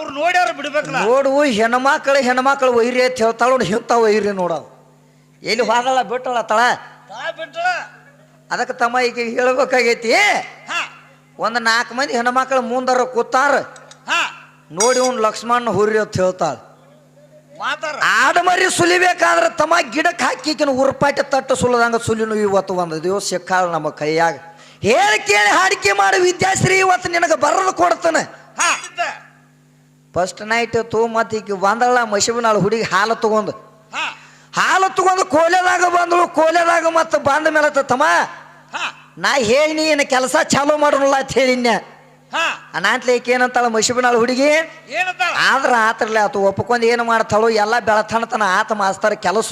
ಅವ್ರು ನೋಡ್ಯಾರ ಬಿಡ್ಬೇಕಲ್ಲ. ನೋಡು ಹೆಣ್ಮಕ್ಳು ಹೆಣ್ಮಕ್ಳು ವೈರಿ ಅಂತ ಹೇಳ್ತಾಳ ನೋಡಿ ಇಂಥ ವೈರಿ ನೋಡವು ಎಲ್ಲಿ ಹೋಗಲ್ಲ ಬಿಟ್ಟಳ ತಳ ತಾ ಅದಕ್ಕೆ ತಮ್ಮ ಈಗ ಹೇಳ್ಬೇಕಾಗೈತಿ ಹಾ. ಒಂದು ನಾಲ್ಕು ಮಂದಿ ಹೆಣ್ಮಕ್ಳು ಮುಂದರ ಕೂತಾರ ಹಾ. ನೋಡಿ ಅವ್ನು ಲಕ್ಷ್ಮಣ ಹುರಿ ಅಂತ ಹೇಳ್ತಾಳ. ಮಾತಾರ ಆಡಮರಿ ಸುಲಿಬೇಕಾದ್ರೆ ತಮ್ಮ ಗಿಡಕ್ಕೆ ಹಾಕಿಕಿನ ಉರ್ಪಾಟಿ ತಟ್ಟು ಸುಲದಂಗ ಸುಲಿನು ಇವತ್ತು ಒಂದು ದಿವಸ ಸಿಕ್ಕಾಳ ನಮ್ಮ ಕೈಯಾಗ. ಹೇಳಿ ಕೇಳಿ ಹಾಡಿಕೆ ಮಾಡಿ ವಿದ್ಯಾಶ್ರೀ ಇವತ್ತು ನಿನಗೆ ಬರದು ಕೊಡ್ತಾನೆ. ಹಾ. ಫಸ್ಟ್ ನೈಟ್ ತೂ ಮತ್ತೆ ಈಕೆ ಬಂದಳ ಮಶಿಬಿನಾಳ ಹುಡುಗಿ ಹಾಲು ತಗೊಂಡು. ಹಾಲು ತಗೊಂಡು ಕೋಲೆದಾಗ ಬಂದಳು ಕೋಲೆದಾಗ ಮತ್ತೆ ಬಂದ ಮೇಲೆ ತಮ್ಮ ನಾ ಹೇಳಿನಿ ಏನು ಕೆಲಸ ಚಾಲೂ ಮಾಡೋಣ ಅಂತ ಹೇಳಿನ್ಯ ಅನಾತ್ಲೆ ಈಕೆ ಏನಂತಾಳ ಮಶಿಬಿನಾಳ ಹುಡುಗಿ? ಆದ್ರೆ ಆತರ್ಲೆ ಆತು ಒಪ್ಕೊಂಡು ಏನು ಮಾಡ್ತಾಳು ಎಲ್ಲ ಬೆಳತನತನ ಆತ ಮಾಸ್ತಾರ ಕೆಲಸ.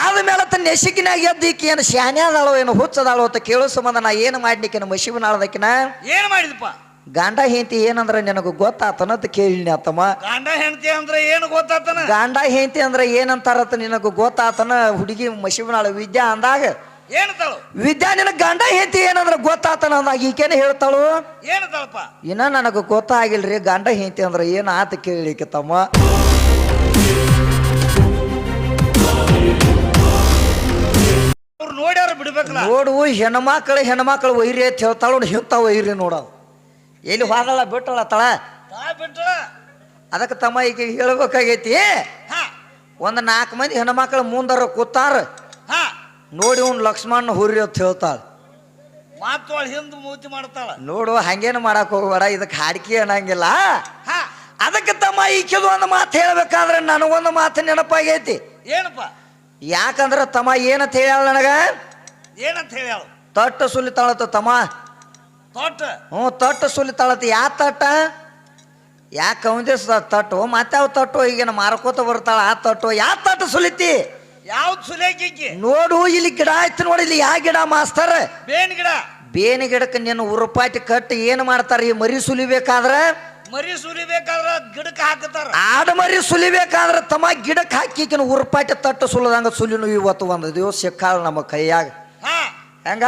ಆದ್ಮೇಲೆ ತನ್ನ ನೆಸಿಕಿನಾಗ ಎದ್ದು ಈಕೆ ಏನು ಶಾನೆ ಅದಾಳೋ ಏನು ಹುಚ್ಚದಾಳೋ ಅಂತ ಕೇಳೋ ಸಂಬಂಧ ನಾ ಏನು ಮಾಡ್ಲಿಕ್ಕೆ ಮಶಿಬಿನಾಳದಕ್ಕಿನ ಏನು ಮಾಡಿದಪ್ಪ ಗಂಡ ಹೆಂಡತಿ ಏನಂದ್ರೆ ನಿನಗೆ ಗೊತ್ತಾತನ ಅಂತ ಕೇಳಿನಿ ಆತಮ್ಮ. ಗಂಡ ಹೆಂಡತಿ ಅಂದ್ರೆ ಏನು ಗೊತ್ತಾತನ? ಗಂಡ ಹೆಂಡತಿ ಅಂದ್ರೆ ಏನಂತಾರ ನಿನಗೆ ಗೊತ್ತಾತನ? ಹುಡುಗಿ ಮಶಿಬನಾಳ ವಿದ್ಯಾ ಅಂದಾಗ. ಏನತಾಳು? ವಿದ್ಯಾ ನಿನಗೆ ಗಂಡ ಹೆಂಡತಿ ಏನಂದ್ರೆ ಗೊತ್ತಾತನ ಅಂದಾಗ ಈಕೇನು ಹೇಳ್ತಾಳು? ಏನತಾಳಪ್ಪ? ಇನ್ನ ನನಗೆ ಗೊತ್ತಾಗಿಲ್ರಿ ಗಂಡ ಹೆಂಡತಿ ಅಂದ್ರೆ ಏನು ಆತ ಕೇಳಲಿಕ್ಕೆ ತಮ್ಮ. ಅವ್ರು ನೋಡ್ಯಾರ ಬಿಡ್ಬೇಕು ನೋಡು ಹೆಣ್ಮಕ್ಳು ಹೆಣ್ಮಕ್ಳು ವೈರಿ ಅಂತ ಹೇಳ್ತಾಳು ಹೆಂತ ಇಂಥ ವೈರಿ ನೋಡೋದು ಎಲ್ಲಿ ಹೋದಳ ಬಿಟ್ಟಳ ತಳ? ಅದಕ್ಕೆ ತಮ್ಮ ಈಗ ಹೇಳ್ಬೇಕಾಗೈತಿ ಹಾ. ಒಂದು ನಾಲ್ಕು ಮಂದಿ ಹೆಣ್ಮಕ್ಳು ಮುಂದರ ಕೂತಾರ. ಹಾ. ನೋಡಿ ಅವ್ನು ಲಕ್ಷ್ಮಣ ಹುರಿ ಅಂತ ಹೇಳ್ತಾಳ. ಮಾತೋಳ ಹಿಂದೆ ಮೂತಿ ಮಾಡ್ತಾಳ. ನೋಡು ಹಂಗೇನು ಮಾಡಕ್ ಹೋಗ್ಬೇಡ ಇದಕ್ಕೆ ಹಾಡಿಕೆ ಅನ್ನಂಗಿಲ್ಲ. ಹಾ. ಅದಕ್ಕೆ ತಮ್ಮ ಈಕೆದು ಒಂದು ಮಾತು ಹೇಳ್ಬೇಕಾದ್ರೆ ನನಗೊಂದು ಮಾತು ನೆನಪಾಗೈತಿ. ಏನಪ್ಪ? ಯಾಕಂದ್ರೆ ತಮ್ಮ ಏನಂತ ಹೇಳ್ಯಾಳ ನನಗ? ಏನಂತ ಹೇಳ್ಯಾಳ? ತಟ್ಟ ಸುಲಿತಾಳತ್ತ ತಮ್ಮ. ತೋಟ. ಹ್ಞೂ ತಟ್ಟು ಸುಲಿತಾಳತ್ತ ಯಾ ತಟ್ಟ ಯಾಕೆ ಅವಂದಿಸ ತಟ್ಟು ಮತ್ತೆ ಅವ್ ತಟ್ಟು ಈಗೇನು ಮಾರ್ಕೋತ ಬರ್ತಾಳ ಆ ತಟ್ಟು ಯಾ ತಟ್ಟು ಸುಲಿತಿ? ಯಾವ್ದು ಸುಲಿ ನೋಡು ಇಲ್ಲಿ ಗಿಡ ಆಯ್ತು ನೋಡಿ ಇಲ್ಲಿ ಯಾ ಗಿಡ ಮಾಸ್ತಾರ? ಬೇನ್ ಗಿಡ. ಬೇನ್ ಗಿಡಕ್ಕೆ ನಿನ್ನ ಉರುಪಾಟಿ ಕಟ್ಟಿ ಏನು ಮಾಡ್ತಾರೆ? ಈ ಮರಿ ಸುಲಿಬೇಕಾದ್ರೆ? ಮರಿ ಸುಲಿಬೇಕಾದ್ರೆ ಗಿಡಕ್ಕೆ ಹಾಕತಾರ. ಆಡು ಮರಿ ಸುಲಿಬೇಕಾದ್ರೆ ತಮ್ಮ ಗಿಡಕ್ಕೆ ಹಾಕಿಕಿನ ಉರುಪಾಟಿ ತಟ್ಟು ಸುಲದಂಗ ಸುಲಿನು ಇವತ್ತು ಒಂದು ದಿವಸ ಸಿಕ್ಕಾಳ ನಮ್ಮ ಕೈಯಾಗ. ಹೆಂಗ?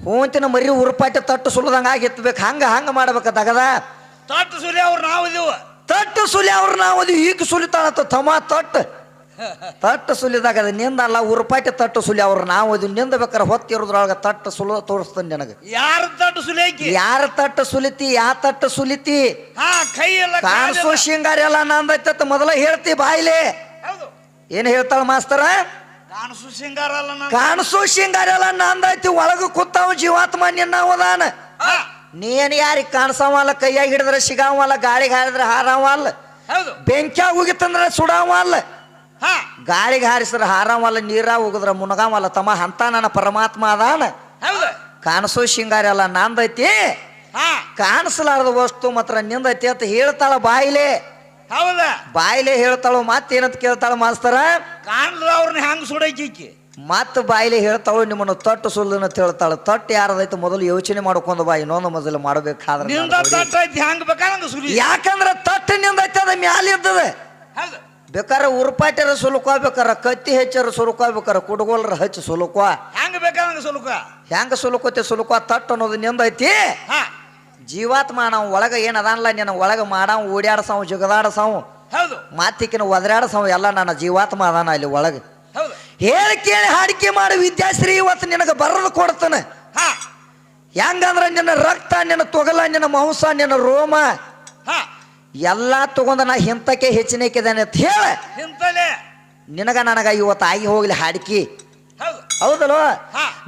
ಹೂಂತಿನ ಮರಿ ಉರುಪಾಟಿ ತಟ್ಟು ಸುಲಿದಂಗ ಆಗಿತ್ಬೇಕು. ಹಂಗ ಹಂಗ ಮಾಡ್ಬೇಕ ತಗದ. ತಟ್ಟು ಸುಲಿ ಅವ್ರು ನಾವು ಇದೀವ. ತಟ್ಟು ಸುಲಿ ಅವ್ರು ನಾವು ಅದು ಈಗ ಸುಲಿತಾಳತ್ತ ತಮ್ಮ ತಟ್ಟು. ತಟ್ಟು ಸುಲಿದಾಗ ಅದು ನಿಂದಲ್ಲ ಉರುಪಾಟಿ ತಟ್ಟು ಸುಲಿ ಅವ್ರು ನಾವು ಅದು ನಿಂದ ಬೇಕಾರೆ ಹೊತ್ತಿರೋದ್ರೊಳಗೆ ತಟ್ಟು ಸುಲ ತೋರಿಸ್ತೇನೆ ನನಗೆ. ಯಾರು ತಟ್ಟು ಸುಲಿಯಾಕಿ ಯಾರ ತಟ್ಟು ಸುಲಿತಿ ಯಾ ತಟ್ಟು ಸುಲಿತಿ? ಹಾ ಕೈ ಎಲ್ಲ ಕಾಣಿಸೋ ಶೃಂಗಾರ ಎಲ್ಲ ನಂದೈತತ್ ಮೊದಲ ಹೇಳ್ತಿ ಬಾಯ್ಲೆ. ಏನ್ ಹೇಳ್ತಾಳ ಮಾಸ್ತರ? ಕಾಣಿಸು ಸಿಂಗಾರ ಅಲ್ಲ ನಾನು ಕಾಣಿಸೋ ಶೃಂಗಾರ ಎಲ್ಲ ನಂದೈತಿ ಒಳಗ ಕೂತಾವ ಜೀವಾತ್ಮ ನಿನ್ನ ಅವದಾನ ಹಾ. ನೀನ್ ಯಾರಿಗೆ ಕಾಣಿಸವಲ್ಲ ಕೈಯಾಗ ಹಿಡಿದ್ರೆ ಸಿಗಾವಲ್ಲ ಗಾಳಿಗೆ ಹಾರಿದ್ರೆ ಹಾರಾವಲ್ಲ. ಹೌದು. ಬೆಂಕ್ಯಾಗ ಹೋಗಿತ್ತಂದ್ರೆ ಸುಡಾವಲ್ಲ. ಹಾ. ಗಾಳಿಗೆ ಹಾರಿಸಿದ್ರೆ ಹಾರಾವಲ್ಲ ನೀರಾಗ ಹೋಗಿದ್ರೆ ಮುನಗಾವಲ್ಲ ತಮ್ಮ ಅಂತ ನನ್ನ ಪರಮಾತ್ಮ ಅದಾನ. ಹೌದು. ಕಾಣಿಸೋ ಶೃಂಗಾರ ಎಲ್ಲ ನಂದೈತಿ. ಹಾ. ಕಾಣಿಸಲಾರದ ವಸ್ತು ಮಾತ್ರ ನಿಂದೈತಿ ಅಂತ ಹೇಳ್ತಾಳ ಬಾಯಿಲೆ. ಹೌದ? ಬಾಯಿಲೆ ಹೇಳ್ತಾಳು ಏನಂತ ಕೇಳ್ತಾಳು ಮಾಸ್ತರ? ಕಾಣ್ದ ಅವ್ರನ್ನ ಹೆಂಗ್ ಸುಡೈಕಿ ಮತ್ತ ಬಾಯಿಲೆ ಹೇಳ್ತಾಳು ನಿಮ್ಮನ್ನು ತಟ್ಟು ಸುಲ್ಲನ ಅಂತ ಹೇಳ್ತಾಳು. ತಟ್ಟು ಯಾರದೈತೆ ಮೊದಲು ಯೋಚನೆ ಮಾಡ್ಕೊಂಡು ಬಾ ಇನ್ನೊಂದು ಮೊದಲು ಮಾಡ್ಬೇಕಾದ್ರೆ ನಿಂದ. ತಟ್ಟ ಐತಿ ಹೆಂಗ್ ಬೇಕಾದಂಗ ಸುಲಿ ಯಾಕಂದ್ರ ತಟ್ಟು ನಿಂದೈತೆ ಅದ ಮ್ಯಾಲ ಇದ್ದದ ಹೌದು. ಬೇಕಾರೆ ಉರುಪಾಟ್ಯರ ಸುಲುಕೋಬೇಕಾರ ಕತ್ತಿ ಹೆಚ್ಚರ ಸುಲುಕೋಬೇಕಾರ ಕುಡುಗೋಲ್ರ ಹಚ್ಚಿ ಸುಲುಕೋ ಹೆಂಗ್ ಬೇಕಾದಂಗ ಸುಲುಕ ಹೆಂಗ ಸುಲುಕೋತಿ ಸುಲುಕೋ ತಟ್ಟು ಅನ್ನೋದು ನಿಂದೈತಿ ಹಾ. ಜೀವಾತ್ಮ ನಾವು ಒಳಗೆ ಏನ್ ಅದಾನಲ್ಲ ನಿನ್ನ ಒಳಗ ಮಾಡಾವ್ ಓಡ್ಯಾಡ್ಸವ್ ಜಗದಾಡ್ಸವ್ ಹೌದು. ಮಾತಿಕಿನ ಸಾವು ಎಲ್ಲ ನನ್ನ ಜೀವಾತ್ಮ ಅದಾನ ಅಲ್ಲಿ ಒಳಗೆ. ಹೇಳಿ ಕೇಳಿ ಹಾಡಿಕೆ ಮಾಡಿ ವಿದ್ಯಾಶ್ರೀ ಇವತ್ತು ನಿನಗೆ ಬರದು ಕೊಡ್ತಾನೆ. ಹೆಂಗಂದ್ರೆ ನಿನ್ನ ರಕ್ತ ನಿನ್ನ ತೊಗಲ ನಿನ್ನ ಮಾಂಸ ನಿನ್ನ ರೋಮ ಎಲ್ಲ ತಗೊಂಡ ನಾ ಹಿಂತಕ್ಕೆ ಹೆಚ್ಚಿನಕ್ಕಿದ್ದಾನೆ ಅಂತ ಹೇಳ. ಹಿಂತಲೇ. ನಿನಗ ನನಗ ಇವತ್ತು ಆಗಿ ಹೋಗ್ಲಿ ಹಾಡಿಕೆ. ಹೌದು. ಹೌದಲ್ವ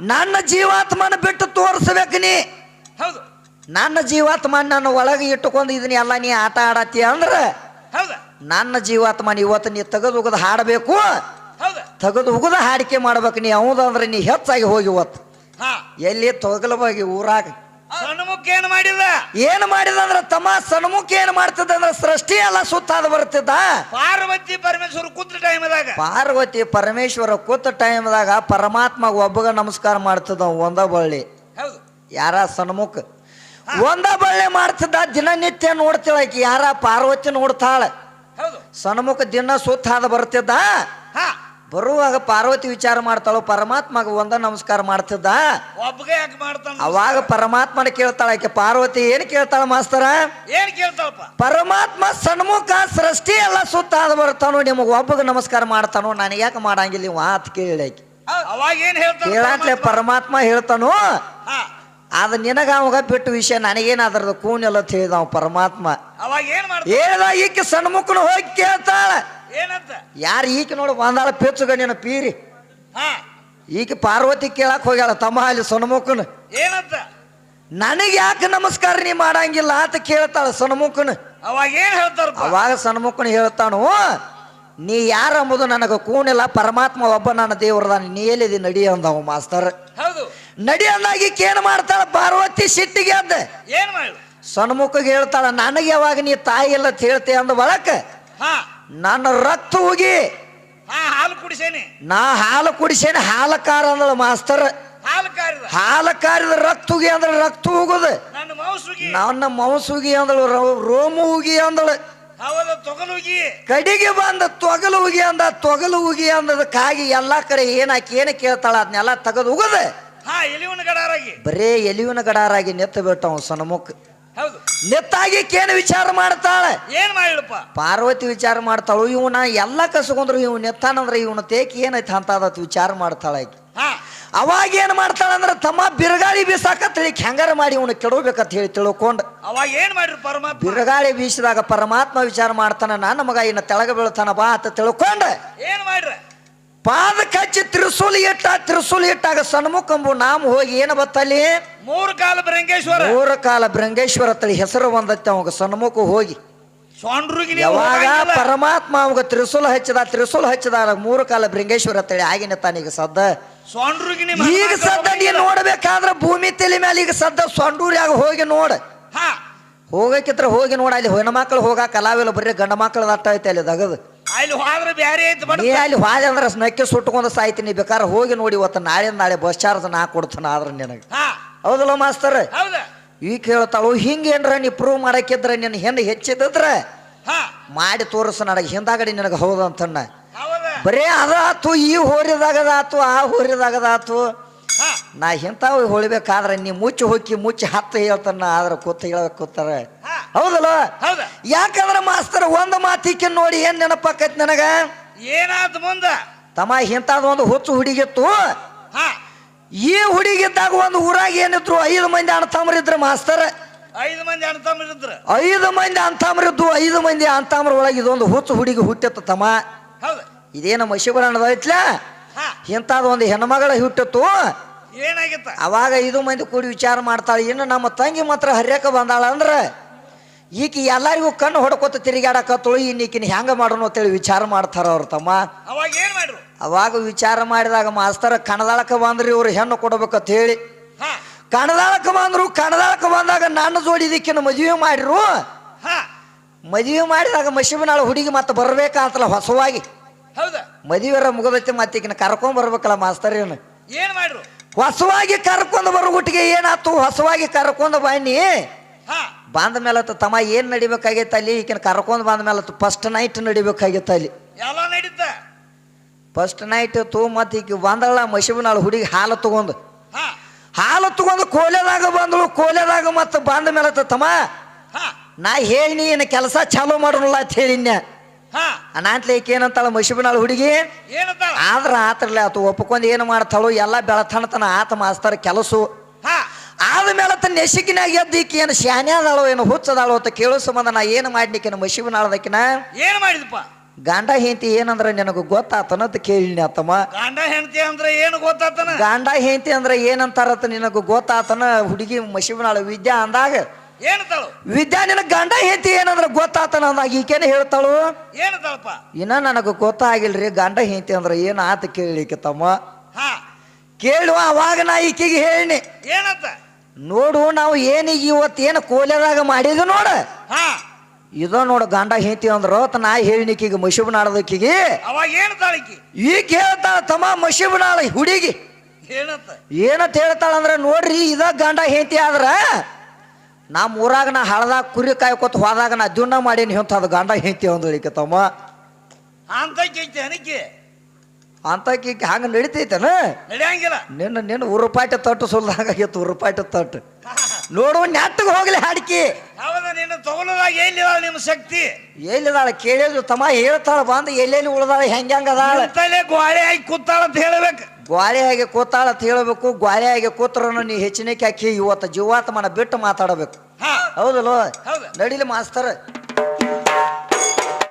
ನನ್ನ ಜೀವಾತ್ಮನ ಬಿಟ್ಟು ತೋರಿಸ್ಬೇಕು ನೀ. ಹೌದು. ನನ್ನ ಜೀವಾತ್ಮ ನನ್ನ ಒಳಗೆ ಇಟ್ಟುಕೊಂಡು ಇದನ್ನ ಎಲ್ಲ ನೀ ಆಟ ಆಡತ್ತಿ ಅಂದ್ರೆ? ನನ್ನ ಜೀವಾತ್ಮ ಇವತ್ತು ನೀ ತೆಗೆದು ಉಗದ ಹಾಡಬೇಕು? ತೆಗೆದು ಉಗದ ಹಾಡಿಕೆ ಮಾಡ್ಬೇಕು ನೀ ಹೌದಂದ್ರೆ ನೀ ಹೆಚ್ಚಾಗಿ ಹೋಗಿ ಇವತ್ತು. ಎಲ್ಲಿ ತೊಗಲವಾಗಿ ಊರಾಗ? ಸಣ್ಣ ಮುಖ ಏನ್ ಮಾಡಿದ ಏನು ಮಾಡಿದಂದ್ರ ತಮ್ಮ ಸಣ್ಮುಖ ಏನು ಮಾಡ್ತಿದ್ದ ಅಂದ್ರೆ ಸೃಷ್ಟಿ ಎಲ್ಲ ಸುತ್ತಾದ ಬರ್ತಿದ್ದ? ಪಾರ್ವತಿ ಪರಮೇಶ್ವರ ಕೂತ ಟೈಮ್ದಾಗ. ಪಾರ್ವತಿ ಪರಮೇಶ್ವರ ಕೂತ ಟೈಮ್ದಾಗ ಪರಮಾತ್ಮ ಒಬ್ಬಗ ನಮಸ್ಕಾರ ಮಾಡ್ತಿದ್ದ ಒಂದ ಬಳ್ಳಿ. ಯಾರ ಸಣ್ಮುಖ? ಒಂದ ಬಳ್ಳಿ ಮಾಡ್ತಿದ್ದ ದಿನನಿತ್ಯ ನೋಡ್ತಾಳ ಆಕಿ. ಯಾರ ಪಾರ್ವತಿ ನೋಡ್ತಾಳ. ಸಣ್ಮುಖ ದಿನ ಸುತ್ತ ಹಾದ ಬರ್ತಿದ್ದ. ಬರುವಾಗ ಪಾರ್ವತಿ ವಿಚಾರ ಮಾಡ್ತಾಳು ಪರಮಾತ್ಮಗ ಒಂದ ನಮಸ್ಕಾರ ಮಾಡ್ತಿದ್ದ. ಒಬ್ಬಗೆ ಯಾಕೆ ಮಾಡ್ತಾನ ಅವಾಗ ಪರಮಾತ್ಮನ ಕೇಳ್ತಾಳ ಆಕೆ. ಪಾರ್ವತಿ ಏನ್ ಕೇಳ್ತಾಳ ಮಾಸ್ತರ? ಏನ್ ಕೇಳ್ತಾಳಪ್ಪ? ಪರಮಾತ್ಮ ಸಣ್ಮುಖ ಸೃಷ್ಟಿ ಎಲ್ಲ ಸುತ್ತಾದ ಬರ್ತಾನೋ ನಿಮಗೆ ಒಬ್ಬಗ ನಮಸ್ಕಾರ ಮಾಡ್ತಾನೋ ನನಗೆ ಯಾಕೆ ಮಾಡಂಗಿಲ್ಲ ಆತ್ ಕೇಳಿ ಆಕಿ. ಅವಾಗ ಏನ್ ಹೇಳ್ತಾನೆ ಪರಮಾತ್ಮ? ಹೇಳ್ತಾನೋ ಅದ ನಿನಗ ಅವಾಗ ಬಿಟ್ಟು ವಿಷಯ ನನಗೇನು ಅದ್ರದ್ದು ಕೂನೆಲ್ಲ ಹೇಳಿದ ಪರಮಾತ್ಮ. ಅವಾಗ ಏನ್ ಹೇಳ್ದ ಈಕೆ ಸಣ್ಮುಖನ ಹೋಗಿ ಕೇಳ್ತಾಳ. ಏನಂತ? ಯಾರು ಈಕೆ ನೋಡು ಬಂದಾಳ ಪೆಚ್ಚುಗ ನಿನ್ನ ಪೀರಿ. ಈಕೆ ಪಾರ್ವತಿ ಕೇಳಕ್ ಹೋಗ್ಯಾಳ ತಮ್ಮ ಅಲ್ಲಿ ಸಣ್ಮುಖನ ಏನಂತ? ನನಗೆ ಯಾಕೆ ನಮಸ್ಕಾರ ನೀ ಮಾಡಂಗಿಲ್ಲ ಅಂತ ಕೇಳ್ತಾಳ ಸಣ್ಮುಖನ ಅವಾಗ ಏನ್ ಹೇಳ್ತಾರಪ್ಪ? ಅವಾಗ ಸಣ್ಮುಖನ ಹೇಳ್ತಾನು ನೀ ಯಾರು ಅಂಬುದು ನನಗೆ ಕೂನಿಲ್ಲ ಪರಮಾತ್ಮ ಒಬ್ಬ ನನ್ನ ದೇವ್ರದಾನ ನೀ ಎಲ್ಲಿದಿ ನಡಿ ಅಂದವ ಮಾಸ್ತರ್. ಹೌದು. ನಡಿ ಅಂದಾಗ ಈಕೆ ಏನು ಮಾಡ್ತಾಳ ಪಾರ್ವತಿ ಸಿಟ್ಟಿಗೆ ಅದ್ದ ಏನ್ ಮಾಡು? ಸಣ್ಮುಖಗೆ ಹೇಳ್ತಾಳ ನನಗೆ ಯಾವಾಗ ನೀ ತಾಯಿ ಇಲ್ಲ ಅಂತ ಹೇಳ್ತೆ ಅಂದ ಬಳಕ ಹಾ. ನನ್ನ ರಕ್ತ ಹೋಗಿ ಹಾ ಹಾಲು ಕುಡಿಸೇನಿ. ನಾ ಹಾಲು ಕುಡಿಸೇನಿ ಹಾಲಕಾರ ಅಂದಳ ಮಾಸ್ತರ್. ಹಾಲು ಕಾರಿದ ಹಾಲು ಕಾರಿದ ರಕ್ತ ಉಗಿ ಅಂದ್ರೆ ರಕ್ತ ಹೋಗುದು ನನ್ನ ಮೌಸುಗಿ ನನ್ನ ಮೌಸುಗಿ ಅಂದಳು ರೋ- ರೋಮು ಉಗಿ ಅಂದಳು. ಹೌದ ತೊಗಲುಗಿ ಕಡಿಗೆ ಬಂದ ತೊಗಲು ಉಗಿ ಅಂದ ತೊಗಲು ಉಗಿ ಕಾಗಿ ಎಲ್ಲಾ ಕಡೆ ಏನಾಕಿ ಏನ ಕೇಳ್ತಾಳ ಅದನ್ನೆಲ್ಲ ತೆಗೆದು ಉಗದ. ಹಾ ಎಲಿವನ ಗಡಾರಾಗಿ. ಬರೇ ಎಲಿವನ ಗಡಾರಾಗಿ ನೆತ್ತ ಬಿಟ್ಟವ ಸನ್ಮುಖ. ಹೌದು. ನೆತ್ತಾಗಿ ಕೇನು ವಿಚಾರ ಮಾಡ್ತಾಳೆ? ಏನ್ ಮಾಡಿಳಪ್ಪ ಪಾರ್ವತಿ ವಿಚಾರ ಮಾಡ್ತಾಳು ಇವನ ಎಲ್ಲ ಕಸ್ಕೊಂಡ್ರು ಇವ್ ನೆತ್ತಾನಂದ್ರೆ ಇವನ ತೇಕಿ ಏನೈತೆ ಅಂತ ಅದತ್ ವಿಚಾರ ಮಾಡ್ತಾಳೆ ಆಕಿ. ಹಾ. ಅವಾಗ ಏನು ಮಾಡ್ತಾಳ ಅಂದ್ರೆ ತಮ್ಮ ಬಿರುಗಾಳಿ ಬೀಸಾಕತ್ ಹೇಳಿ ಹೆಂಗಾರ ಮಾಡಿ ಇವನು ಕೆಡಬೇಕಂತ ಹೇಳಿ ತಿಳ್ಕೊಂಡು. ಅವಾಗ ಏನ್ ಮಾಡ್ರಿ ಪರಮಾತ್ಮ? ಬಿರುಗಾಳಿ ಬೀಸಿದಾಗ ಪರಮಾತ್ಮ ವಿಚಾರ ಮಾಡ್ತಾನ ನನ್ನ ಮಗ ಇನ್ನ ತೆಳಗ ಬೀಳ್ತಾನ ಬಾ ಅಂತ ತಿಳ್ಕೊಂಡ. ಏನ್ ಮಾಡ್ರಿ? ಪಾದ ಕಚ್ಚಿ ತ್ರಿಶೂಲ್ ಇಟ್ಟ ತ್ರಿಶೂಲ್ ಇಟ್ಟಾಗ ಸಣ್ಮುಖಂಬು ನಾಮ ಹೋಗಿ ಏನು ಬತ್ತಲ್ಲಿ? ಮೂರು ಕಾಲ ಬ್ರಂಗೇಶ್ವರ ಮೂರ ಕಾಲ ಬ್ರಂಗೇಶ್ವರ ತಳಿ ಹೆಸರು ಬಂದತ್ತೆ ಅವಾಗ ಸಣ್ಮುಖ ಹೋಗಿ. ಯಾವಾಗ. ಪರಮಾತ್ಮ ಅವಾಗ ತ್ರಿಸೂಲ ಹಚ್ಚದ ತ್ರಿಸೂಲ ಹಚ್ಚದ ಮೂರು ಕಾಲ ಬೃಂಗೇಶ್ವರ ತಳಿ ಆಗಿನ ತಾನೀಗ ಸದ್ದ. ಈಗ ಸದ್ದ ನೀ. ನೋಡ್ಬೇಕಾದ್ರ ಭೂಮಿ ತಲೆ ಮೇಲೆ ಈಗ ಸದ್ದ ಸೊಂಡೂರ್ಯಾಗ ಹೋಗಿ ನೋಡ. ಹಾ. ಹೋಗಕ್ಕಿತ್ರ ಹೋಗಿ ನೋಡ ಅಲ್ಲಿ ಹೆಣ್ಮಕ್ಳು ಹೋಗಾಕ ಕಲಾವಿಲ್ಲ ಬರೀ ಗಂಡ ಮಕ್ಕಳು ಅಟ್ಟ ಐತೆ ಅಲ್ಲಿ ದಗದು. ಅಲ್ಲಿ ಹೋದ್ರೆ ಬ್ಯಾರೆ ಐತಿ ಬಟ್ ನೀ ಅಲ್ಲಿ ಹೋದೆ ಅಂದ್ರೆ ನಕ್ಕೆ ಸುಟ್ಕೊಂಡು ಸಾಯ್ತೀನಿ ಬೇಕಾದ್ರೆ ಹೋಗಿ ನೋಡಿ ಇವತ್ತು ನಾಳೆ ನಾಳೆ ಬಸ್ ಚಾರ್ಜ್ ನಾ ಕೊಡ್ತಾನ ಆದ್ರೆ ನಿನಗೆ. ಹಾ. ಹೌದಲ್ಲ ಮಾಸ್ತರ್? ಹೌದ. ಈಗ ಕೇಳ್ತಾಳು ಹಿಂಗೇನ್ರ ನೀ ಪ್ರೂವ್ ಮಾಡಕ್ಕಿದ್ರೆ ನಿನ್ನ ಹೆಣ್ಣು ಹೆಚ್ಚಿದ್ರ ಹಾ. ಮಾಡಿ ತೋರಿಸ ನನಗೆ. ಹಿಂದಾಗಡಿ ನಿನಗೆ ಹೌದು ಅಂತಣ್ಣ ಹೌದ. ಬರೇ ಅದಾತು ಈ ಹೋರಿದಾಗದಾತು ಆ ಹೋರಿದಾಗದಾತು. ಹಾ. ನಾ ಇಂಥವು ಹೊಳಿಬೇಕಾದ್ರೆ ನೀ ಮುಚ್ಚಿ ಹೊಕ್ಕಿ ಮುಚ್ಚಿ ಹತ್ತು ಹೇಳ್ತಾನ ಆದ್ರೆ ಕೂತ ಹೇಳಕ್ ಕೂತಾರ. ಹೌದಲ್ಲ? ಹೌದ. ಯಾಕಂದ್ರೆ ಮಾಸ್ತರ್ ಒಂದು ಮಾತಿಕ್ಕೆ ನೋಡಿ ಏನ್ ನೆನಪಾಕೈತಿ ನನಗ? ಏನಾದ ಮುಂದ? ತಮ್ಮ ಇಂಥದ್ ಒಂದು ಹುಚ್ಚು ಹುಡುಗಿತ್ತು. ಹಾ. ಈ ಹುಡುಗಿದ್ದಾಗ ಒಂದು ಊರಾಗ ಏನಿದ್ರು ಐದು ಮಂದಿ ಅಣ್ಣತಮ್ಮರಿದ್ರು ಮಾಸ್ತರ್? ಐದು ಮಂದಿ ಅಣ್ಣ ತಮ್ಮರಿದ್ರು ಐದು ಮಂದಿ ಅಂತಾಮ್ರಿದ್ದು ಐದು ಮಂದಿ ಅಂತಾಮ್ರ ಒಳಗೆ ಇದೊಂದು ಹುಚ್ಚು ಹುಡುಗಿ ಹುಟ್ಟಿತ್ತು ತಮ್ಮ. ಹೌದ. ಇದೇನು ಮಶಿಬರಣ್ಣದ ಐತ್ಲ? ಹಾ. ಇಂಥದ್ದು ಒಂದು ಹೆಣ್ಮಗಳ ಹುಟ್ಟಿತ್ತು. ಏನಾಗಿತ್ತ? ಅವಾಗ ಐದು ಮಂದಿ ಕೂಡಿ ವಿಚಾರ ಮಾಡ್ತಾಳೆ ಇನ್ನು ನಮ್ಮ ತಂಗಿ ಮಾತ್ರ ಹರಿಯಕ ಬಂದಾಳ ಅಂದ್ರೆ? ಈಕಿ ಎಲ್ಲರಿಗೂ ಕಣ್ಣು ಹೊಡ್ಕೊತ ತಿರುಗಾಡಕತ್ತಳು ಇನ್ನು ಈಕಿನ ಹೆಂಗ ಮಾಡೋಣ ಅಂತೇಳಿ ವಿಚಾರ ಮಾಡ್ತಾರ ಅವ್ರ ತಮ್ಮ. ಅವಾಗ ಏನು ಮಾಡ್ರು? ಅವಾಗ ವಿಚಾರ ಮಾಡಿದಾಗ ಮಾಸ್ತರ ಕಣದಾಳಕ ಬಂದ್ರಿ ಇವ್ರು ಹೆಣ್ಣು ಕೊಡ್ಬೇಕಂತ ಹೇಳಿ. ಕಣದಾಳಕ ಬಂದ್ರು ಕಣದಾಳಕ ಬಂದಾಗ ನನ್ನ ಜೋಡಿ ಇದಕ್ಕಿನ ಮದುವೆ ಮಾಡಿರು. ಮದುವೆ ಮಾಡಿದಾಗ ಮಶಿಬನಾಳ ಹುಡುಗಿ ಮತ್ತೆ ಬರ್ಬೇಕಂತಲ್ಲ ಹೊಸವಾಗಿ. ಹೌದಾ? ಮದುವೆರ ಮುಗದೈತಿ ಮತ್ತೆ ಈಕಿನ ಕರ್ಕೊಂಡ್ ಬರ್ಬೇಕಲ್ಲ ಮಾಸ್ತರೇನು ಏನು ಮಾಡ್ರು? ಹೊಸವಾಗಿ ಕರ್ಕೊಂಡು ಬರೋಗುಟ್ಟಿಗೆ ಏನಾತು? ಹೊಸವಾಗಿ ಕರ್ಕೊಂಡು ಬನ್ನಿ. ಬಂದ ಮೇಲೆ ತಮ್ಮ ಏನು ನಡಿಬೇಕಾಗೈತೆ ಅಲ್ಲಿ? ಈಕಿನ ಕರ್ಕೊಂಡು ಬಂದ ಮೇಲೆ ಫಸ್ಟ್ ನೈಟ್ ನಡಿಬೇಕಾಗೈತೆ ಅಲ್ಲಿ. ಎಲ್ಲ ನಡೀತ. ಫಸ್ಟ್ ನೈಟ್ ತೂ ಮತ್ತೆ ಈಕಿ ಬಂದಳ ಮಶಿಬನಾಳು ಹುಡುಗಿ ಹಾಲು ತಗೊಂಡು. ಹಾಲು ತಗೊಂಡು ಕೋಲೆದಾಗ ಬಂದಳು ಕೋಲೆದಾಗ ಮತ್ತೆ ಬಂದ ಮೇಲೆ ತಮ್ಮ ನಾ ಹೇಳಿನಿ ಏನು ಕೆಲಸ ಚಾಲೂ ಮಾಡೋಣ ಅಂತ ಹೇಳಿನ್ಯ ಅನಾತ್ಲೆ ಈಕೆ ಏನಂತಾಳ ಮಶಿಬನಾಳು ಹುಡುಗಿ? ಆದ್ರ ಆತ್ರಲ್ಲ ಆತು ಒಪ್ಕೊಂಡು ಏನು ಮಾಡ್ತಾಳು ಎಲ್ಲ ಬೆಳತನತನ ಆತ ಮಾಸ್ತಾರ ಕೆಲಸು. ಮೇಲೆ ತನ್ನ ನೆಸಿಕಿನಾಗ ಎದ್ದು ಈಕಿ ಏನು ಶಾನೆ ಅದಾಳೋ ಏನು ಹುಚ್ಚದಾಳೋ ಅಂತ ಕೇಳೋ ಸಂಬಂಧ ನಾ ಏನು ಮಾಡ್ಲಿಕ್ಕಿನ ಮಶಿಬನಾಳದಕ್ಕಿನ ಏನ್ ಮಾಡಿದಪ್ಪ ಗಂಡ ಹೆಂಡತಿ ಏನಂದ್ರೆ ನಿನಗೆ ಗೊತ್ತಾತನಂತ ಕೇಳಿನಿ ಆತಮ್ಮ. ಗಂಡ ಹೆಂಡತಿ ಅಂದ್ರೆ ಏನು ಗೊತ್ತಾತನ? ಗಂಡ ಹೆಂಡತಿ ಅಂದ್ರೆ ಏನಂತಾರತ್ತ ನಿನಗೆ ಗೊತ್ತಾತನ? ಹುಡುಗಿ ಮಶಿವನಾಳ ವಿದ್ಯಾ ಅಂದಾಗ. ಏನಂತಾಳು? ವಿದ್ಯಾ ನಿನಗೆ ಗಂಡ ಹೆಂಡತಿ ಏನಂದ್ರೆ ಗೊತ್ತಾತನ ಅಂದಾಗ ಈಕೇನು ಹೇಳ್ತಾಳು? ಏನಂತಾಳಪ್ಪ? ಇನ್ನ ನನಗೆ ಗೊತ್ತಾಗಿಲ್ರಿ ಗಂಡ ಹೆಂಡತಿ ಅಂದ್ರೆ ಏನು ಆತ ಕೇಳಲಿಕ್ಕೆ ತಮ್ಮ? ಹಾ. ಕೇಳುವ ಅವಾಗ ನಾ ಈಕೆಗೆ ಹೇಳಿನಿ. ಏನಂತ? ನೋಡು ನಾವು ಏನೀಗ ಇವತ್ತು ಏನು ಕೋಲೆದಾಗ ಮಾಡಿದ್ವಿ ನೋಡ. ಹಾ. ಇದೋ ನೋಡು ಗಂಡ ಹೆಂಡತಿ ಅಂದ್ರ ನಾ ಹೇಳಿನಿಕಿಗೆ ಈಗ ಅವಾಗ ಏನಂತಾಳಿಕಿ ಈಗ ಹೇಳ್ತಾಳ ತಮ್ಮ ಮಶಿಬನಾಳ ಹುಡುಗಿ. ಏನಂತ? ಏನಂತ ಹೇಳ್ತಾಳಂದ್ರ ನೋಡ್ರಿ ಇದ ಗಂಡ ಹೆಂಡತಿ ಆದ್ರ ನಮ್ಮ ಊರಾಗ ನಾ ಹಳದಾಗ ಕುರಿ ಕಾಯ್ಕೊತ ಹೋದಾಗ ನಾ ದುಣ್ಣ ಮಾಡೀನಿ ಅಂತ ಅದು ಗಂಡ ಹೆಂಡತಿ ಅಂದ್ರೆ ತಮ್ಮ. ಅಂತ ಅಂತಕಿ ಹಂಗ ನಡಿತೈತನ? ನಡೆಯಂಗಿಲ್ಲ. ನಿನ್ನ ನಿನ್ನ ಉರುಪಾಟ ತಟ್ಟು ಸುಲ್ದಾಗತ್ತು ಉರುಪಾಟ ತಟ್ಟು. ನೋಡು ನೆಟ್ಟಗೆ ಹೋಗ್ಲಿ ಹಾಡಿಕೆ. ಹೌದ ನಿನ್ನ ತಗೊಳ್ಳೋದಾಗ ಎಲ್ಲಿದಾಳ ನಿಮ್ಮ ಶಕ್ತಿ? ಎಲ್ಲಿದಾಳ ಕೇಳಿದ್ರು ತಮ್ಮ ಹೇಳ್ತಾಳ ಬಂದು ಎಲ್ಲೆಲ್ಲಿ ಉಳ್ದಾಳ ಹೆಂಗ ಹೆಂಗ ಅದಾಳ? ತಲೆ ಗ್ವಾಳೆ ಆಗಿ ಕೂತಾಳ ಅಂತ ಹೇಳ್ಬೇಕು. ಗ್ವಾಳೆ ಆಗಿ ಕೂತಾಳ ಅಂತ ಹೇಳ್ಬೇಕು ಗ್ವಾಳೆ ಆಗಿ ಕೂತ್ರನು ನೀ ಹೆಚ್ಚಿನಕ್ಕೆ ಹಾಕಿ ಇವತ್ತು ಜೀವಾತ್ಮನ ಬಿಟ್ಟು ಮಾತಾಡಬೇಕು. ಹಾ. ಹೌದಲ್ವ ಹೌದು. ನಡಿಲಿ ಮಾಸ್ತರ.